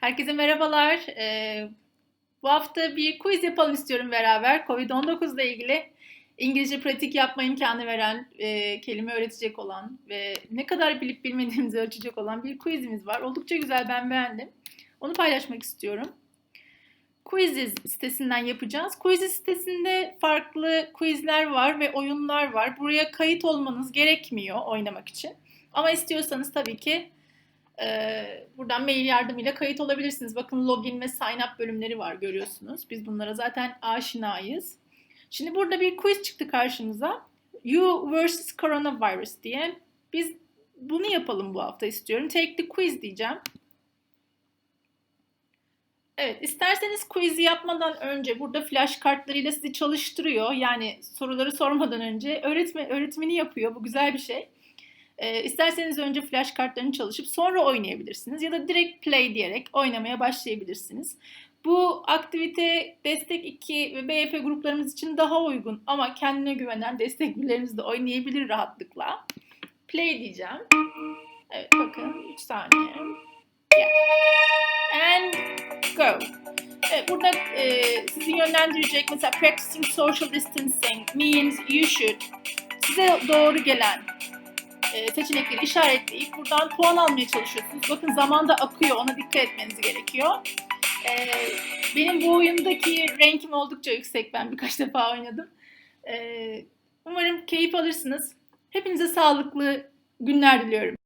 Herkese merhabalar. Ee, bu hafta bir quiz yapalım istiyorum beraber. Covid-19 ile ilgili İngilizce pratik yapma imkanı veren, e, kelime öğretecek olan ve ne kadar bilip bilmediğimizi ölçecek olan bir quizimiz var. Oldukça güzel, ben beğendim. Onu paylaşmak istiyorum. Quizzes sitesinden yapacağız. Quizzes sitesinde farklı quizler var ve oyunlar var. Buraya kayıt olmanız gerekmiyor oynamak için. Ama istiyorsanız tabii ki ee, buradan mail yardımıyla kayıt olabilirsiniz. Bakın login ve sign up bölümleri var görüyorsunuz. Biz bunlara zaten aşinayız. Şimdi burada bir quiz çıktı karşımıza. You versus coronavirus diye. Biz bunu yapalım bu hafta istiyorum. Take the quiz diyeceğim. Evet, isterseniz quiz'i yapmadan önce burada flash kartlarıyla sizi çalıştırıyor. Yani soruları sormadan önce öğretme, öğretmeni yapıyor. Bu güzel bir şey. E, isterseniz önce flash kartlarını çalışıp sonra oynayabilirsiniz ya da direkt play diyerek oynamaya başlayabilirsiniz. Bu aktivite destek 2 ve BYP gruplarımız için daha uygun ama kendine güvenen desteklilerimiz de oynayabilir rahatlıkla. Play diyeceğim. Evet bakın 3 saniye. Yeah. And go. Evet, burada e, sizi yönlendirecek mesela practicing social distancing means you should size doğru gelen e, seçenekleri işaretleyip buradan puan almaya çalışıyorsunuz. Bakın zamanda akıyor ona dikkat etmeniz gerekiyor. E, benim bu oyundaki rankim oldukça yüksek. Ben birkaç defa oynadım. E, umarım keyif alırsınız. Hepinize sağlıklı günler diliyorum.